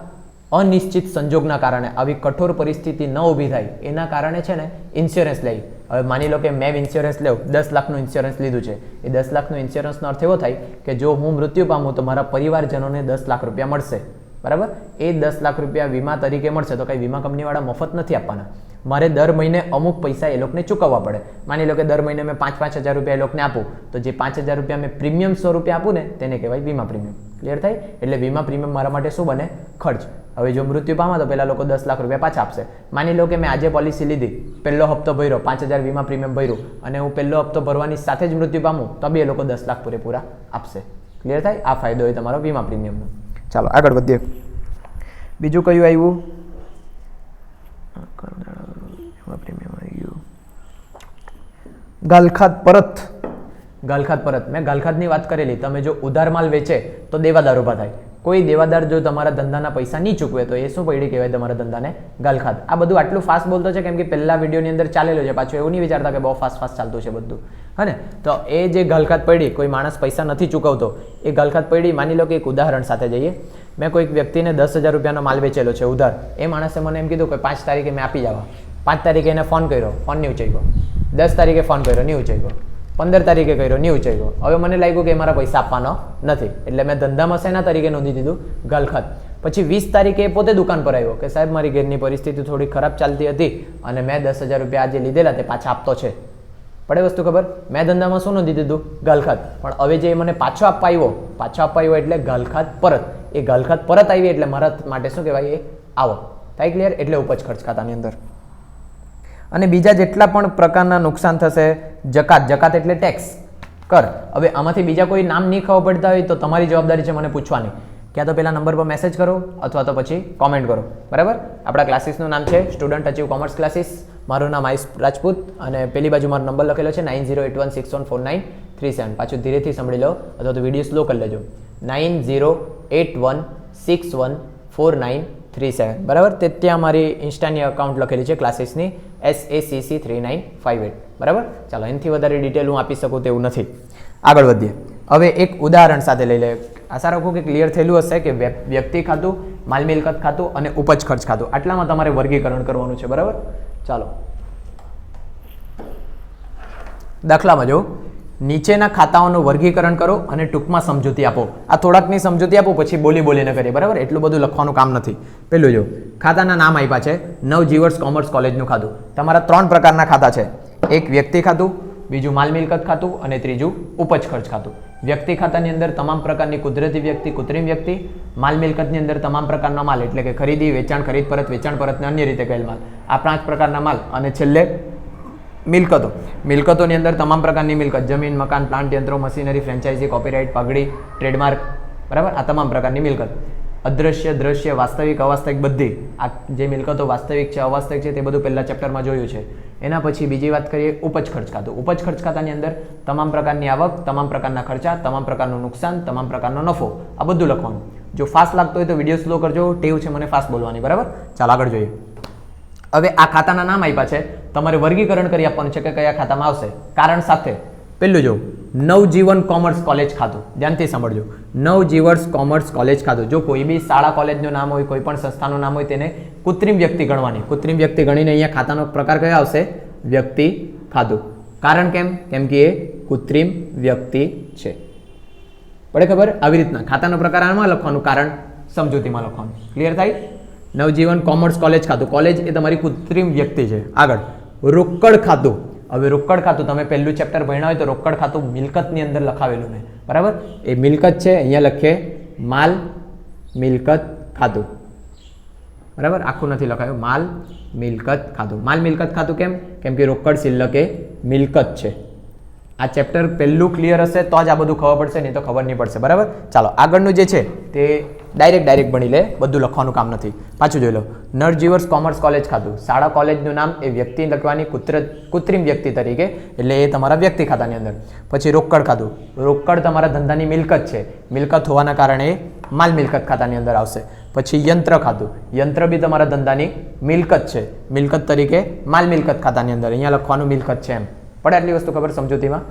Speaker 1: અનિશ્ચિત સંજોગના કારણે, આવી કઠોર પરિસ્થિતિ ન ઊભી થાય, એના કારણે છે ને ઇન્સ્યોરન્સ લઈ. હવે માની લો કે મેં ઇન્સ્યોરન્સ લેવું દસ લાખનું ઇન્સ્યોરન્સ લીધું છે. એ દસ લાખનું ઇન્સ્યોરન્સનો અર્થ એવો થાય કે જો હું મૃત્યુ પામું, તો મારા પરિવારજનોને દસ લાખ રૂપિયા મળશે. બરાબર? એ દસ લાખ રૂપિયા વીમા તરીકે મળશે, તો કંઈ વીમા કંપનીવાળા મફત નથી આપવાના. મારે દર મહિને અમુક પૈસા એ લોકોને ચૂકવવા પડે. માની લો કે દર મહિને મેં પાંચ પાંચ હજાર રૂપિયા એ લોકોને આપું તો જે પાંચ હજાર રૂપિયા મેં પ્રીમિયમ સો રૂપિયા આપું ને તેને કહેવાય વીમા પ્રીમિયમ. ક્લિયર થાય? એટલે વીમા પ્રીમિયમ મારા માટે શું બને? ખર્ચ. હવે જો મૃત્યુ પામા તો પહેલાં લોકો દસ લાખ રૂપિયા પાછા આપશે. માની લો કે મેં આજે પોલિસી લીધી પહેલો હપ્તો ભર્યો પાંચ હજાર વીમા પ્રીમિયમ ભર્યું અને હું પહેલો હપ્તો ભરવાની સાથે જ મૃત્યુ પામું તો બી એ લોકો દસ લાખ પૂરેપૂરા આપશે. ક્લિયર થાય? આ ફાયદો હોય તમારો વીમા પ્રીમિયમનો. ચાલો આગળ વધીએ. બીજું કયું આવ્યું? ગાલખાત પરત. ગાલખાત પરત. મેં ગાલખાતની વાત કરેલી. તમે જો ઉધાર માલ વેચે તો દેવાદાર ઊભા થાય. કોઈ દેવાદાર જો તમારા ધંધાના પૈસા નહીં ચૂકવે તો એ શું પડી કહેવાય તમારા ધંધાને? ગાલખાત આ બધું આટલું ફાસ્ટ બોલતો છે કેમ કે પહેલા વિડીયોની અંદર ચાલેલો છે. પાછું એવું નહીં વિચારતા કે બહુ ફાસ્ટ ફાસ્ટ ચાલતું છે બધું. હા તો એ જે ગાલખાત પડી, કોઈ માણસ પૈસા નથી ચૂકવતો, એ ગાલખાત પડી માની લો કે એક ઉદાહરણ સાથે જઈએ. મેં કોઈક વ્યક્તિને દસ હજાર રૂપિયાનો માલ વેચેલો છે, ઉધાર. એ માણસે મને એમ કીધું કે પાંચ તારીખે મેં આપી જવા. પાંચ તારીખે એને ફોન કર્યો ફોન નહીં ઉચક્યો દસ તારીખે ફોન કર્યો નહીં ઉચક્યો પંદર તારીખે કર્યો નહીં ઉચક્યો હવે મને લાગ્યું કે મારા પૈસા આપવાનો નથી. એટલે મેં ધંધામાં શેના તરીકે નોંધી દીધું? ગલખત. પછી વીસ તારીખે પોતે દુકાન પર આવ્યો કે સાહેબ, મારી ઘેરની પરિસ્થિતિ થોડી ખરાબ ચાલતી હતી અને મેં દસ હજાર રૂપિયા આજે લીધેલા તે પાછા આપતો છે. પડે વસ્તુ ખબર? મેં ધંધામાં શું નોંધી દીધું? ગલખત. પણ હવે જે મને પાછો આપવા આવ્યો, પાછો આપવા આવ્યો એટલે ગલખત પરત. એ ગલખત પરત આવી એટલે મારા માટે શું કહેવાય? એ આવો. થાય ક્લિયર એટલે ઉપજ ખર્ચ ખાતાની અંદર. અને બીજા જેટલા પણ પ્રકારના નુકસાન થશે, જકાત જકાત એટલે ટેક્સ કર. હવે આમાંથી બીજા કોઈ નામ નહીં ખબર પડતા હોય તો તમારી જવાબદારી છે મને પૂછવાની. ક્યાં તો પેલા નંબર પર મેસેજ કરો અથવા તો પછી કોમેન્ટ કરો. બરાબર? આપણા ક્લાસીસનું નામ છે સ્ટુડન્ટ અચીવ કોમર્સ ક્લાસીસ મારું નામ આયુષ રાજપૂત અને પેલી બાજુ મારો નંબર લખેલો છે nine zero eight one six one four nine three seven. પાછું ધીરેથી સાંભળી લો અથવા તો વીડિયો સ્લો કરી લેજો. Nine zero eight one six one four nine three seven બરાબર? તે ત્યાં મારી ઇન્સ્ટાની અકાઉન્ટ લખેલી છે ક્લાસીસની S A C C three nine five eight બરાબર? ચાલો, એનાથી વધારે ડિટેલ હું આપી શકું તેવું નથી. આગળ વધીએ. હવે એક ઉદાહરણ સાથે લઈ લે. આશા રાખું કે ક્લિયર થયેલું હશે કે વ્યક્તિ ખાતું માલ મિલકત ખાતું અને ઉપજ ખર્ચ ખાતું. આટલામાં તમારે વર્ગીકરણ કરવાનું છે, બરાબર? ચાલો. દાખલામાં જો નીચેના ખાતાઓનું વર્ગીકરણ કરો અને ટૂંકમાં સમજૂતી આપો. આ થોડાકની સમજૂતી આપો, પછી બોલી બોલીને કરીએ. બરાબર? એટલું બધું લખવાનું કામ નથી. પેલું જો, ખાતાના નામ આપ્યા છે, નવજીવર્સ કોમર્સ કોલેજનું ખાતું. તમારા ત્રણ પ્રકારના ખાતા છે. એક વ્યક્તિ ખાતું, બીજું માલ મિલકત ખાતું અને ત્રીજું ઉપજ ખર્ચ ખાતું. વ્યક્તિ ખાતાની અંદર તમામ પ્રકારની કુદરતી વ્યક્તિ, કૃત્રિમ વ્યક્તિ, માલ મિલકતની અંદર તમામ પ્રકારના માલ, એટલે કે ખરીદી, વેચાણ, ખરીદ પરત, વેચાણ પરત અને અન્ય રીતે કહેલ માલ. આ પાંચ પ્રકારના માલ. અને છેલ્લે મિલકતો. મિલકતોની અંદર તમામ પ્રકારની મિલકત, જમીન, મકાન પ્લાન્ટ યંત્રો મશીનરી ફ્રેન્ચાઇઝી કોપીરાઇટ પગડી ટ્રેડમાર્ક બરાબર? આ તમામ પ્રકારની મિલકત. અદ્રશ્ય, દ્રશ્ય, વાસ્તવિક, અવાસ્તવિક બધી. આ જે મિલકતો વાસ્તવિક છે, અવાસ્તવિક છે, તે બધું પહેલાં ચેપ્ટરમાં જોયું છે. એના પછી બીજી વાત કરીએ ઉપજ ખર્ચ ખાતું. ઉપજ ખર્ચ ખાતાની અંદર તમામ પ્રકારની આવક, તમામ પ્રકારના ખર્ચા, તમામ પ્રકારનું નુકસાન, તમામ પ્રકારનો નફો. આ બધું લખવાનું. જો ફાસ્ટ લાગતો હોય તો વીડિયો સ્લો કરજો. ટેવ છે મને ફાસ્ટ બોલવાની, બરાબર? ચાલ આગળ જોઈએ. હવે આ ખાતાના નામ આપ્યા છે. તમારે વર્ગીકરણ કરી આપવાનું છે કે કયા ખાતામાં આવશે? કારણ સાથે, પેલું જો, નવજીવન કોમર્સ કોલેજ ખાતું. ધ્યાનથી સાંભળજો. નવજીવર્સ કોમર્સ કોલેજ ખાતું. જો કોઈ બી શાળા કોલેજનું નામ હોય, કોઈ પણ સંસ્થાનું નામ હોય, તેને કૃત્રિમ વ્યક્તિ ગણવાની. કૃત્રિમ વ્યક્તિ ગણીને અહીંયા ખાતાનો પ્રકાર કયો આવશે? વ્યક્તિ ખાતું. કારણ કેમ? કેમ કે એ કૃત્રિમ વ્યક્તિ છે. પડે ખબર? આવી રીતના. ખાતાનો પ્રકાર આમાં લખવાનું કારણ સમજૂતીમાં લખવાનું. ક્લિયર થાય? નવજીવન કોમર્સ કોલેજ ખાતું. કોલેજ એ તમારી કૃત્રિમ વ્યક્તિ છે. આગળ. રોકડ ખાતું. હવે રોકડ ખાતું તમે પહેલું ચેપ્ટર ભણ્યા હોય તો રોકડ ખાતું મિલકતની અંદર લખાવેલું મેં. બરાબર? એ મિલકત છે, અહીંયા લખીએ માલ, મિલકત, ખાતું. બરાબર? આખું નથી લખાયું. માલ, મિલકત, ખાતું. માલ, મિલકત, ખાતું કેમ? કેમ કે રોકડ શિલ્લક એ મિલકત છે. આ ચેપ્ટર પહેલું ક્લિયર હશે તો જ આ બધું ખબર પડશે, નહીં તો ખબર નહીં પડશે. બરાબર? ચાલો, આગળનું જે છે, તે ડાયરેક્ટ ડાયરેક્ટ ભણી લે. બધું લખવાનું કામ નથી. પાછું જોઈ લો. નરજીવર્સ કોમર્સ કોલેજ ખાતું. શાળા, કોલેજનું નામ એ વ્યક્તિ લખવાની કુત્ર, કૃત્રિમ વ્યક્તિ તરીકે. એટલે એ તમારા વ્યક્તિ ખાતાની અંદર. પછી રોકડ ખાતું. રોકડ તમારા ધંધાની મિલકત છે. મિલકત હોવાના કારણે માલ મિલકત ખાતાની અંદર આવશે. પછી યંત્ર ખાતું. યંત્ર બી તમારા ધંધાની મિલકત છે. મિલકત તરીકે માલ મિલકત ખાતાની અંદર. અહીંયા લખવાનું મિલકત છે એમ. પડે આટલી વસ્તુ ખબર સમજૂતીમાં?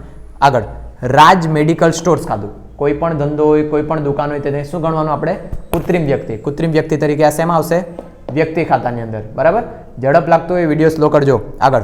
Speaker 1: આગળ. રાજ મેડિકલ સ્ટોર્સ ખાધું. કોઈ પણ ધંધો હોય, કોઈ પણ દુકાન હોય, તેને શું ગણવાનું આપણે? કૃત્રિમ વ્યક્તિ. કૃત્રિમ વ્યક્તિ તરીકે આ શેમાં આવશે? વ્યક્તિ ખાતાની અંદર. બરાબર? ઝડપ લાગતો હોય, વીડિયો સ્લો કરજો. આગળ.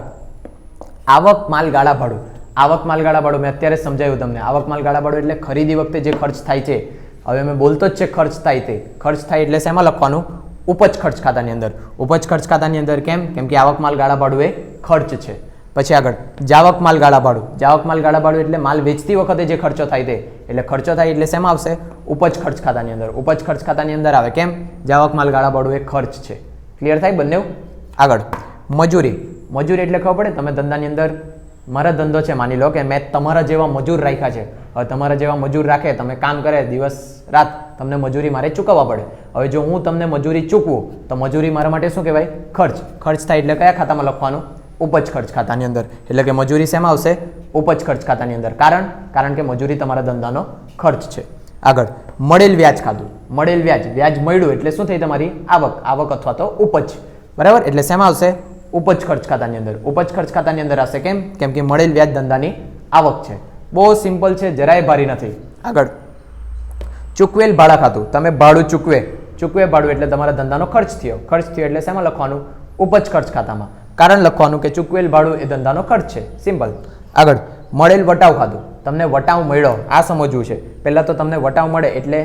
Speaker 1: આવક માલ ગાળા ભાડું. આવક માલ ગાળા ભાડું મેં અત્યારે સમજાયું તમને. આવક માલ ગાળા ભાડું એટલે ખરીદી વખતે જે ખર્ચ થાય છે. હવે મેં બોલતો જ છે ખર્ચ થાય તે. ખર્ચ થાય એટલે શેમાં લખવાનું? ઉપજ ખર્ચ ખાતાની અંદર. ઉપજ ખર્ચ ખાતાની અંદર કેમ? કેમ કે આવક માલ ગાળા ભાડું એ ખર્ચ છે. પછી આગળ, જાવક માલ ગાળા ભાડું જાવક માલ ગાળા ભાડું એટલે માલ વેચતી વખતે જે ખર્ચો થાય તે. એટલે ખર્ચો થાય એટલે શેમાં આવશે? ઉપજ ખર્ચ ખાતાની અંદર. ઉપજ ખર્ચ ખાતાની અંદર આવે. કેમ? જાવક માલ ગાળા ભાડું એ ખર્ચ છે. ક્લિયર થાય બંને? આગળ. મજૂરી. મજૂરી એટલે ખબર પડે? તમે ધંધાની અંદર, મારા ધંધો છે, માની લો કે મેં તમારા જેવા મજૂર રાખ્યા છે. હવે તમારા જેવા મજૂર રાખે, તમે કામ કરે, દિવસ, રાત તમને મજૂરી મારે ચૂકવવા પડે. હવે જો હું તમને મજૂરી ચૂકવું, તો મજૂરી મારા માટે શું કહેવાય? ખર્ચ. ખર્ચ થાય એટલે કયા ખાતામાં લખવાનું? ઉપજ ખર્ચ ખાતાની અંદર. એટલે કે મજૂરી શેમાં આવશે? ઉપજ ખર્ચ ખાતાની અંદર. કારણ? કારણ કે મજૂરી તમારા ધંધાનો ખર્ચ છે. આગળ. મળેલ વ્યાજ ખાતું. મળેલ વ્યાજ. વ્યાજ મળ્યું એટલે શું થઈ તમારી? આવક. આવક અથવા તો ઉપજ. બરાબર? એટલે શેમાં આવશે? ઉપજ ખર્ચ ખાતાની અંદર. ઉપજ ખર્ચ ખાતાની અંદર આવશે કેમ? કેમ કે મળેલ વ્યાજ ધંધાની આવક છે. બહુ સિમ્પલ છે, જરાય ભારી નથી. આગળ. ચૂકવેલ ભાડા ખાતું. તમે ભાડું ચૂકવે. ચૂકવે ભાડું એટલે તમારા ધંધાનો ખર્ચ થયો. ખર્ચ થયો એટલે શેમાં લખવાનું? ઉપજ ખર્ચ ખાતામાં. કારણ લખવાનું કે ચૂકવેલ ભાડું એ ધંધાનો ખર્ચ છે. સિમ્પલ આગળ, મળેલ વટાવ ખાધું. તમને વટાવ મળ્યો. આ સમજવું છે. પહેલાં તો તમને વટાવ મળે એટલે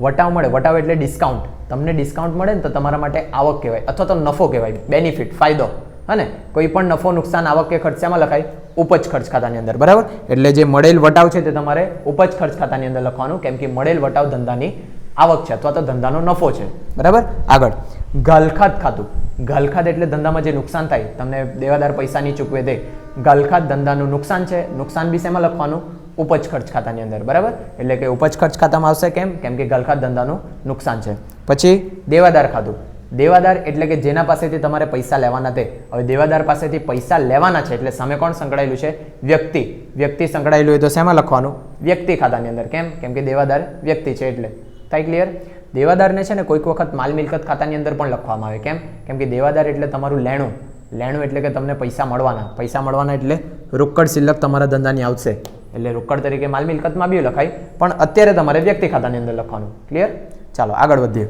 Speaker 1: વટાવ મળે. વટાવ એટલે ડિસ્કાઉન્ટ તમને ડિસ્કાઉન્ટ મળે ને તો તમારા માટે આવક કહેવાય. અથવા તો નફો કહેવાય. બેનિફિટ ફાયદો. હને? કોઈ પણ નફો, નુકસાન, આવક કે ખર્ચામાં લખાય? ઉપજ ખર્ચ ખાતાની અંદર. બરાબર? એટલે જે મળેલ વટાવ છે તે તમારે ઉપજ ખર્ચ ખાતાની અંદર લખવાનું. કેમ કે મળેલ વટાવ ધંધાની આવક છે અથવા તો ધંધાનો નફો છે. બરાબર? આગળ. ગાલખાત ખાતું ગાલખાત એટલે ધંધામાં જે નુકસાન થાય, તમને દેવાદાર પૈસા નહીં ચૂકવે દે. ગાલખાત ધંધાનું નુકસાન છે. નુકસાન બી શેમાં લખવાનું? ઉપજ ખર્ચ ખાતાની અંદર, બરાબર? એટલે કે ઉપજ ખર્ચ ખાતામાં આવશે કેમ? કેમ કે ગાલખાત ધંધાનું નુકસાન છે. પછી દેવાદાર ખાતું દેવાદાર એટલે કે જેના પાસેથી તમારે પૈસા લેવાના તે. હવે દેવાદાર પાસેથી પૈસા લેવાના છે એટલે સામે કોણ સંકળાયેલું છે? વ્યક્તિ. વ્યક્તિ સંકળાયેલું હોય તો શેમાં લખવાનું? વ્યક્તિ ખાતાની અંદર. કેમ? કેમ કે દેવાદાર વ્યક્તિ છે એટલે. થાય ક્લિયર દેવાદારને છે ને કોઈક વખત માલ મિલકત ખાતાની અંદર પણ લખવામાં આવે. કેમ? કેમ કે દેવાદાર એટલે તમારું લેણું. લેણું એટલે કે તમને પૈસા મળવાના. પૈસા મળવાના એટલે રોકડ સિલક તમારા ધંધાની આવશે. એટલે રોકડ તરીકે માલ મિલકતમાં બી લખાય, પણ અત્યારે તમારે વ્યક્તિ ખાતાની અંદર લખવાનું. ક્લિયર ચાલો, આગળ વધીએ.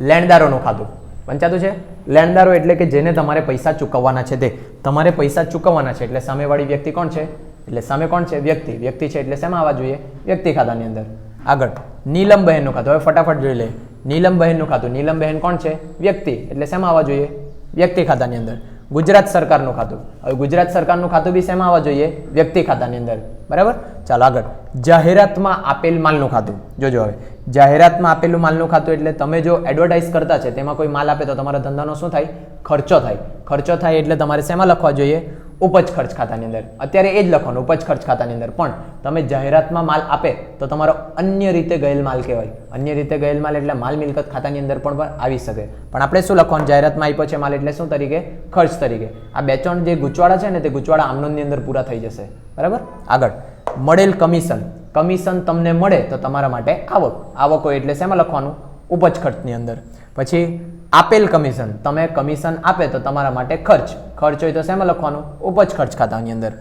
Speaker 1: લેણદારોનું ખાતું. વંચાતું છે? લેણદારો એટલે કે જેને તમારે પૈસા ચૂકવવાના છે તે. તમારે પૈસા ચૂકવવાના છે એટલે સામેવાળી વ્યક્તિ કોણ છે? એટલે સામે કોણ છે? વ્યક્તિ. વ્યક્તિ છે એટલે શેમાં આવવા જોઈએ? વ્યક્તિ ખાતાની અંદર. આગળ. નીલમ બહેનનું ખાતું. હવે ફટાફટ જોઈ લે. નીલમ બહેનનું ખાતું. નીલમ બહેન કોણ છે? વ્યક્તિ. એટલે શેમાં આવવા જોઈએ? વ્યક્તિ ખાતાની અંદર. ગુજરાત સરકારનું ખાતું. હવે ગુજરાત સરકારનું ખાતું બી શેમાં આવવા જોઈએ? વ્યક્તિ ખાતાની અંદર. બરાબર? ચાલો આગળ. જાહેરાતમાં આપેલ માલનું ખાતું. જોજો હવે. જાહેરાતમાં આપેલું માલનું ખાતું એટલે તમે જો એડવર્ટાઇઝ કરતા છે, તેમાં કોઈ માલ આપે તો તમારા ધંધાનો શું થાય? ખર્ચો થાય. ખર્ચો થાય એટલે તમારે શેમાં લખવા જોઈએ? ઉપજ ખર્ચ ખાતાની અંદર. અત્યારે એ જ લખવાનું, ઉપજ ખર્ચ ખાતાની અંદર. પણ તમે જાહેરાતમાં માલ આપે તો તમારો અન્ય રીતે ગયેલ માલ કહેવાય. અન્ય રીતે ગયેલ માલ એટલે માલ મિલકત ખાતાની અંદર પણ આવી શકે. પણ આપણે શું લખવાનું? જાહેરાતમાં આપ્યો છે માલ એટલે શું તરીકે? ખર્ચ તરીકે. આ બે ત્રણ જે ગુચવાડા છે ને તે ગુચવાડા આમનોંધની અંદર પૂરા થઈ જશે. બરાબર? આગળ. મળેલ કમિશન. કમિશન તમને મળે તો તમારા માટે આવક. આવકો એટલે શેમાં લખવાનું? ઉપજ ખર્ચની અંદર. પછી આપેલ કમિશન તમે કમિશન આપે તો તમારા માટે ખર્ચ. ખર્ચ હોય તો શેમાં લખવાનું? ઉપજ ખર્ચ ખાતાની અંદર.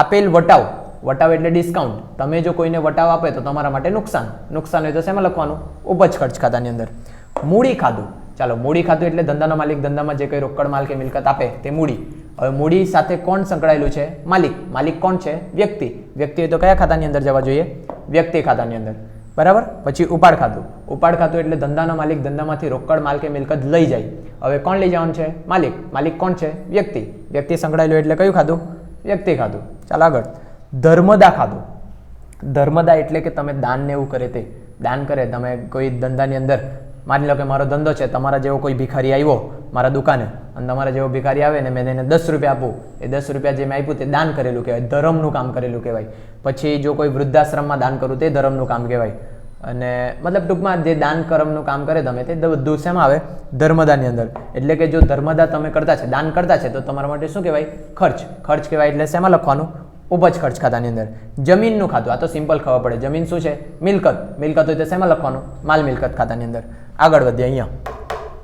Speaker 1: આપેલ વટાવ. વટાવ એટલે ડિસ્કાઉન્ટ તમે જો કોઈને વટાવ આપે તો તમારા માટે નુકસાન. નુકસાન હોય તો શેમાં લખવાનું? ઉપજ ખર્ચ ખાતાની અંદર. મૂડી ખાધું ચાલો, મૂડી ખાતું એટલે ધંધાનો માલિક ધંધામાં જે કંઈ રોકડ, માલ કે મિલકત આપે તે મૂડી. હવે મૂડી સાથે કોણ સંકળાયેલું છે? માલિક. માલિક કોણ છે? વ્યક્તિ. વ્યક્તિ હોય તો કયા ખાતાની અંદર જવા જોઈએ? વ્યક્તિ ખાતાની અંદર. બરાબર? પછી ઉપાડ ખાતું. ઉપાડ ખાતું એટલે ધંધાનો માલિક ધંધામાંથી રોકડ માલ કે મિલકત લઈ જાય. હવે કોણ લઈ જવાનું છે? માલિક. માલિક કોણ છે? વ્યક્તિ. વ્યક્તિ સંકળાયેલું એટલે કયું ખાધું વ્યક્તિ ખાધું ચાલો આગળ. ધર્મદા ખાધું ધર્મદા એટલે કે તમે દાન ને એવું કરે તે. દાન કરે. તમે કોઈ ધંધાની અંદર માની લો કે મારો ધંધો છે, તમારા જેવો કોઈ ભિખારી આવ્યો મારા દુકાને અને તમારા જેવો ભિખારી આવે ને મેં એને દસ રૂપિયા આપું, એ દસ રૂપિયા જે મેં આપ્યું તે દાન કરેલું કહેવાય, ધર્મનું કામ કરેલું કહેવાય. પછી જો કોઈ વૃદ્ધાશ્રમમાં દાન કરું તે ધર્મનું કામ કહેવાય. અને મતલબ ટૂંકમાં જે દાન કર્મનું કામ કરે તમે તે બધું શેમાં આવે? ધર્મદાની અંદર. એટલે કે જો ધર્મદા તમે કરતા છે, દાન કરતા છે, તો તમારા માટે શું કહેવાય? ખર્ચ. ખર્ચ કહેવાય એટલે શેમાં લખવાનું? ઉપજ ખર્ચ ખાતાની અંદર. જમીનનું ખાતું. આ તો સિમ્પલ ખબર પડે. જમીન શું છે? મિલકત. મિલકત હોય તો શેમાં લખવાનું? માલ મિલકત ખાતાની અંદર. આગળ વધીએ અહીંયા.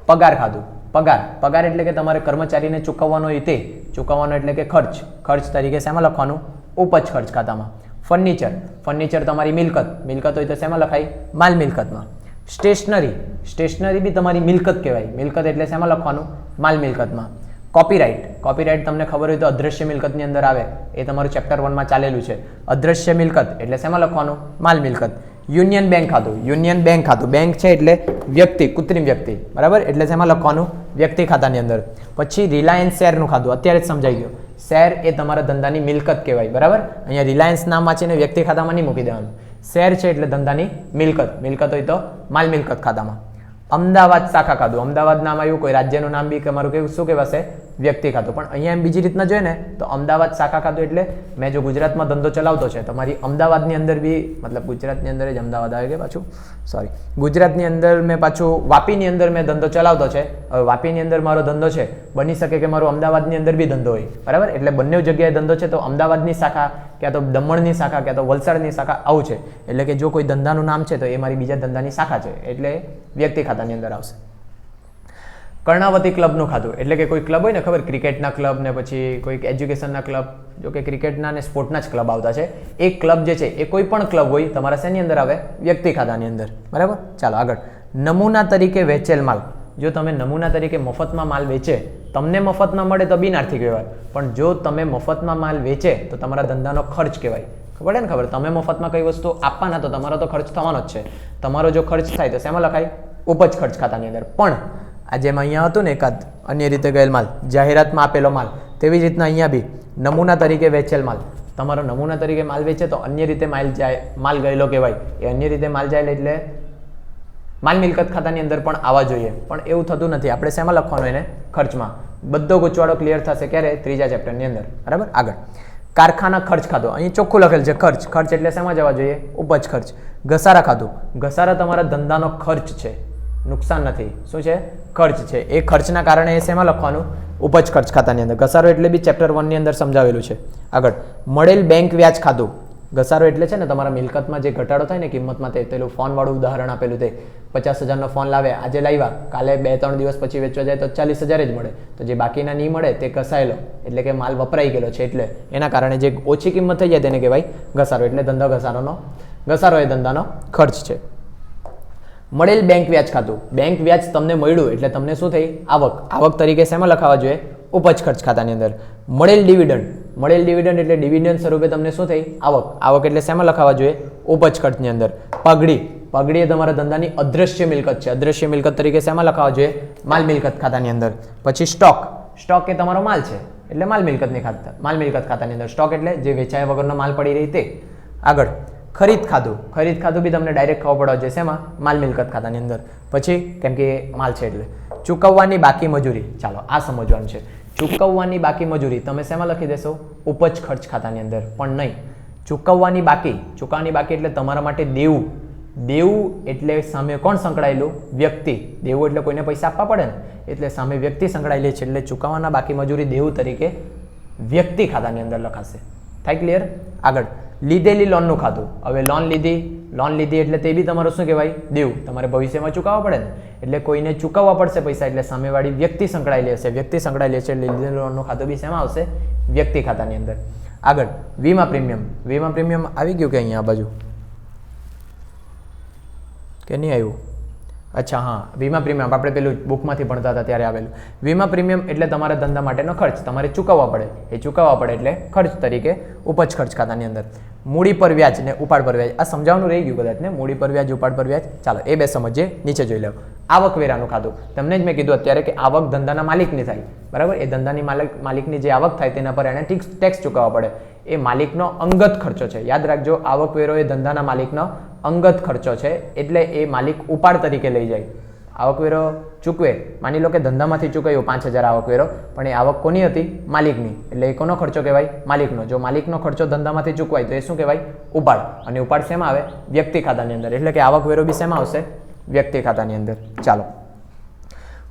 Speaker 1: પગાર ખાતું. પગાર. પગાર એટલે કે તમારે કર્મચારીને ચૂકવવાનો હોય તે. ચૂકવવાનો એટલે કે ખર્ચ. ખર્ચ તરીકે શેમાં લખવાનું? ઉપજ ખર્ચ ખાતામાં. ફર્નિચર. ફર્નિચર તમારી મિલકત. મિલકત હોય તો શેમાં લખાય? માલ મિલકતમાં. સ્ટેશનરી. સ્ટેશનરી બી તમારી મિલકત કહેવાય. મિલકત એટલે શેમાં લખવાનું? માલ મિલકતમાં. કોપીરાઇટ કોપીરાઇટ તમને ખબર હોય તો અદ્રશ્ય મિલકતની અંદર આવે. એ તમારું ચેપ્ટર વનમાં ચાલેલું છે. અદ્રશ્ય મિલકત એટલે શેમાં લખવાનું? માલ મિલકત. યુનિયન બેંક ખાતું. યુનિયન બેંક ખાતું. બેંક છે એટલે વ્યક્તિ, કૃત્રિમ વ્યક્તિ. બરાબર? એટલે શેમાં લખવાનું? વ્યક્તિ ખાતાની અંદર. પછી રિલાયન્સ શેરનું ખાતું. અત્યારે જ સમજાઈ ગયું. શેર એ તમારા ધંધાની મિલકત કહેવાય. બરાબર? અહીંયા રિલાયન્સ નામ વાંચીને વ્યક્તિ ખાતામાં નહીં મૂકી દેવાનું. શેર છે એટલે ધંધાની મિલકત. મિલકત હોય તો માલ મિલકત ખાતામાં. અમદાવાદ શાખા ખાતું. અમદાવાદ નામ આવ્યું કોઈ રાજ્યનું નામ બી તમારું કેવું શું કહેવાશે? વ્યક્તિ ખાતું. પણ અહીંયા એમ બીજી રીતના જોઈએ ને, તો અમદાવાદ શાખા ખાતું એટલે મેં જો ગુજરાતમાં ધંધો ચલાવતો છે તમારી અમદાવાદની અંદર બી, મતલબ ગુજરાતની અંદર જ અમદાવાદ આવે કે પાછું? સોરી ગુજરાતની અંદર મેં પાછું વાપીની અંદર મેં ધંધો ચલાવતો છે. હવે વાપીની અંદર મારો ધંધો છે, બની શકે કે મારો અમદાવાદની અંદર બી ધંધો હોય. બરાબર? એટલે બંને જગ્યાએ ધંધો છે, તો અમદાવાદની શાખા, ક્યાં તો દમણની શાખા, ક્યાં તો વલસાડની શાખા આવું છે. એટલે કે જો કોઈ ધંધાનું નામ છે, તો એ મારી બીજા ધંધાની શાખા છે. એટલે વ્યક્તિ ખાતાની અંદર આવશે. કર્ણાવતી ક્લબનું ખાતું એટલે કે કોઈ ક્લબ હોય ને, ખબર? ક્રિકેટના ક્લબ ને પછી કોઈક એજ્યુકેશનના ક્લબ, જો કે ક્રિકેટના અને સ્પોર્ટના જ ક્લબ આવતા છે. એ ક્લબ જે છે, એ કોઈ પણ ક્લબ હોય, તમારા શેની અંદર આવે? વ્યક્તિ ખાતાની અંદર. બરાબર? ચાલો, આગળ. નમૂના તરીકે વેચેલ માલ. જો તમે નમૂના તરીકે મફતમાં માલ વેચે, તમને મફતમાં મળે તો બિનઆર્થિક વ્યવહાર. પણ જો તમે મફતમાં માલ વેચે, તો તમારા ધંધાનો ખર્ચ કહેવાય. ખબર ને ખબર? તમે મફતમાં કઈ વસ્તુ આપવાના, તો તમારો તો ખર્ચ થવાનો જ છે. તમારો જો ખર્ચ થાય, તો શેમાં લખાય? ઉપજ ખર્ચ ખાતાની અંદર. પણ આ જેમ અહીંયા હતું ને એકાદ અન્ય રીતે ગયેલ માલ, જાહેરાતમાં આપેલો માલ, તેવી જ રીતના અહીંયા બી, નમૂના તરીકે વેચેલ માલ. તમારો નમૂના તરીકે માલ વેચે તો અન્ય રીતે માલ જાય, માલ ગયેલો કહેવાય. એ અન્ય રીતે માલ જાય એટલે માલ મિલકત ખાતાની અંદર પણ આવવા જોઈએ. પણ એવું થતું નથી. આપણે શેમાં લખવાનું એને? ખર્ચમાં. બધો ગૂંચવાડો ક્લિયર થશે ક્યારે? ત્રીજા ચેપ્ટરની અંદર. બરાબર? આગળ. કારખાના ખર્ચ ખાતો અહીં ચોખ્ખું લખેલ છે ખર્ચ. ખર્ચ એટલે શેમાં જવા જોઈએ? ઉપજ ખર્ચ. ઘસારા ખાતું ઘસારા તમારા ધંધાનો ખર્ચ છે. નુકસાન નથી. શું છે? ખર્ચ છે. એ ખર્ચના કારણે એ શેમાં લખવાનું? ઉપજ ખર્ચ ખાતાની અંદર. ઘસારો એટલે બી ચેપ્ટર વનની અંદર સમજાવેલું છે. આગળ. મળેલ બેંક વ્યાજ ખાતું. ઘસારો એટલે છે ને તમારા મિલકતમાં જે ઘટાડો થાય ને કિંમતમાં તે પેલું ફોનવાળું ઉદાહરણ આપેલું તે. પચાસ હજારનો ફોન લાવે, આજે લાવ્યા. કાલે બે, ત્રણ દિવસ પછી વેચવા જાય તો ચાલીસ હજાર જ મળે. તો જે બાકીના નહીં મળે તે ઘસાયેલો. એટલે કે માલ વપરાઈ ગયેલો છે એટલે. એના કારણે જે ઓછી કિંમત થઈ જાય તેને કહેવાય ઘસારો. એટલે ધંધો ઘસારોનો, ઘસારો એ ધંધાનો ખર્ચ છે. મળેલ બેંક વ્યાજ ખાતું. બેંક વ્યાજ તમને મળ્યું એટલે તમને શું થઈ? આવક. આવક તરીકે શેમાં લખાવા જોઈએ? ઉપજ ખર્ચ ખાતાની અંદર. મળેલ ડિવિડન્ડ મળેલ ડિવિડન્ડ એટલે ડિવિડન્ડ સ્વરૂપે તમને શું થઈ? આવક. આવક એટલે શેમાં લખાવા જોઈએ? ઉપજ ખર્ચની અંદર. પગડી. પગડી એ તમારા ધંધાની અદ્રશ્ય મિલકત છે. અદ્રશ્ય મિલકત તરીકે શેમાં લખાવા જોઈએ? માલ મિલકત ખાતાની અંદર. પછી સ્ટોક સ્ટોક એ તમારો માલ છે. એટલે માલ મિલકતની ખાતા, માલ મિલકત ખાતાની અંદર. સ્ટોક એટલે જે વેચાયા વગરનો માલ પડી રહી તે. આગળ. ખરીદ ખાધું. ખરીદ ખાધું બી તમને ડાયરેક્ટ ખબર પડવા જોઈએ શેમાં માલ મિલકત ખાતાની અંદર. પછી કેમ કે માલ છે એટલે. ચૂકવવાની બાકી મજૂરી. ચાલો, આ સમજવાનું છે. ચૂકવવાની બાકી મજૂરી. તમે શેમાં લખી દેશો? ઉપજ ખર્ચ ખાતાની અંદર. પણ નહીં. ચૂકવવાની બાકી. ચૂકવવાની બાકી એટલે તમારા માટે દેવું. દેવું એટલે સામે કોણ સંકળાયેલું? વ્યક્તિ. દેવું એટલે કોઈને પૈસા આપવા પડે ને? એટલે સામે વ્યક્તિ સંકળાયેલી છે એટલે ચૂકવવાના બાકી મજૂરી દેવું તરીકે વ્યક્તિ ખાતાની અંદર લખાશે. થાય ક્લિયર આગળ. લીધેલી લોનનું ખાતું. હવે લોન લીધી લોન લીધી એટલે તે બી તમારું શું કહેવાય? દેવું. તમારે ભવિષ્યમાં ચૂકવવા પડે ને. એટલે કોઈને ચૂકવવા પડશે પૈસા, એટલે સામેવાળી વ્યક્તિ સંકળાયેલી હશે વ્યક્તિ સંકળાયેલી હશે એટલે લીધેલી લોનનું ખાતું બી શેમાં આવશે? વ્યક્તિ ખાતાની અંદર. આગળ, વીમા પ્રીમિયમ. વીમા પ્રીમિયમ આવી ગયું કે અહીંયા આ બાજુ? કે નહીં આવ્યું? અચ્છા, હા. વીમા પ્રીમિયમ. આપણે પેલું બુકમાંથી ભણતા હતા ત્યારે આવેલું. વીમા પ્રીમિયમ એટલે તમારા ધંધા માટેનો ખર્ચ. તમારે ચૂકવવા પડે. એ ચૂકવવા પડે એટલે ખર્ચ તરીકે ઉપજ ખર્ચ ખાતાની અંદર. મૂડી પર વ્યાજ ને ઉપાડ પર વ્યાજ. આ સમજાવવાનું રહી ગયું કદાચ ને? મૂડી પર વ્યાજ, ઉપાડ પર વ્યાજ. ચાલો, એ બે સમજીએ. નીચે જોઈ લો. આવકવેરાનું ખાતું. તમને જ મેં કીધું અત્યારે કે આવક ધંધાના માલિકની થાય. બરાબર? એ ધંધાની માલિક, માલિકની જે આવક થાય તેના પર એને ટેક્સ ચૂકવવા પડે. એ માલિકનો અંગત ખર્ચો છે. યાદ રાખજો, આવકવેરો એ ધંધાના માલિકનો અંગત ખર્ચો છે, એટલે એ માલિક ઉપાડ તરીકે લઈ જાય. આવકવેરો ચૂકવે, માની લો કે ધંધામાંથી ચૂકવ્યો પાંચ હજાર આવકવેરો, પણ એ આવક કોની હતી? માલિકની. એટલે એ કોનો ખર્ચો કહેવાય? માલિકનો. જો માલિકનો ખર્ચો ધંધામાંથી ચૂકવાય, તો એ શું કહેવાય? ઉપાડ. અને ઉપાડ શેમાં આવે? વ્યક્તિ ખાતાની અંદર. એટલે કે આવકવેરો બી શેમાં આવશે? વ્યક્તિ ખાતાની અંદર. ચાલો.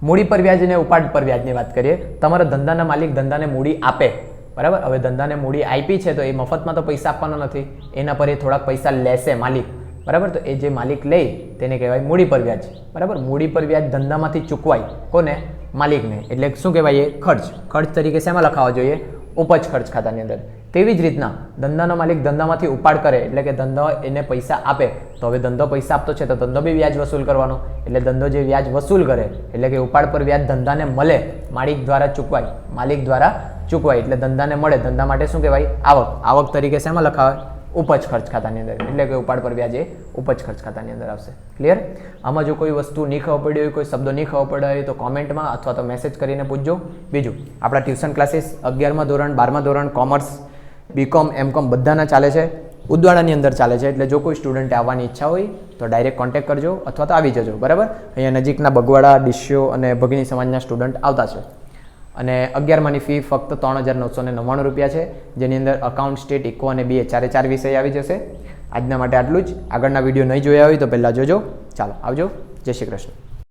Speaker 1: મૂડી પર વ્યાજ અને ઉપાડ પર વ્યાજની વાત કરીએ. તમારા ધંધાના માલિક ધંધાને મૂડી આપે. બરાબર? હવે ધંધાને મૂડી આપી છે, તો એ મફતમાં તો પૈસા આપવાનો નથી. એના પર એ થોડાક પૈસા લેશે માલિક. બરાબર? તો એ જે માલિક લે તેને કહેવાય મૂડી પર વ્યાજ. બરાબર? મૂડી પર વ્યાજ ધંધામાંથી ચૂકવાય. કોને? માલિકને. એટલે શું કહેવાય એ? ખર્ચ. ખર્ચ તરીકે શેમાં લખાવા જોઈએ? ઉપજ ખર્ચ ખાતાની અંદર. તેવી જ રીતના ધંધાનો માલિક ધંધામાંથી ઉપાડ કરે, એટલે કે ધંધો એને પૈસા આપે, તો હવે ધંધો પૈસા આપતો છે, તો ધંધો બી વ્યાજ વસૂલ કરવાનો. એટલે ધંધો જે વ્યાજ વસૂલ કરે, એટલે કે ઉપાડ પર વ્યાજ ધંધાને મળે, માલિક દ્વારા ચૂકવાય. માલિક દ્વારા ચૂકવાય, એટલે ધંધાને મળે. ધંધા માટે શું કહેવાય? આવક. આવક તરીકે શેમાં લખાવાય? ઉપજ ખર્ચ ખાતાની અંદર. એટલે કે ઉપાડ પર વ્યાજ ઉપજ ખર્ચ ખાતાની અંદર આવશે. ક્લિયર આમાં જો કોઈ વસ્તુ નહીં ખબર પડી હોય, કોઈ શબ્દો નહીં ખબર પડ્યા હોય, તો કોમેન્ટમાં અથવા તો મેસેજ કરીને પૂછજો. બીજું, આપણા ટ્યુશન ક્લાસીસ અગિયારમાં ધોરણ, બારમા ધોરણ કોમર્સ બીકોમ એમકોમ બધાના ચાલે છે. ઉદવાડાની અંદર ચાલે છે. એટલે જો કોઈ સ્ટુડન્ટ આવવાની ઈચ્છા હોય, તો ડાયરેક્ટ કોન્ટેક્ટ કરજો અથવા તો આવી જજો. બરાબર? અહીંયા નજીકના બગવાડા, ડિશ્યો અને ભગની સમાજના સ્ટુડન્ટ આવતા છે. અને અગિયારમાંની ફી ફક્ત ત્રણ હજાર નવસો નવ્વાણું રૂપિયા છે, જેની અંદર અકાઉન્ટ સ્ટેટ ઇકો અને બે ચારે ચાર વિષય આવી જશે. આજના માટે આટલું જ. આગળના વીડિયો નહીં જોયા હોય તો પહેલાં જોજો. ચાલો, આવજો. જય શ્રી કૃષ્ણ.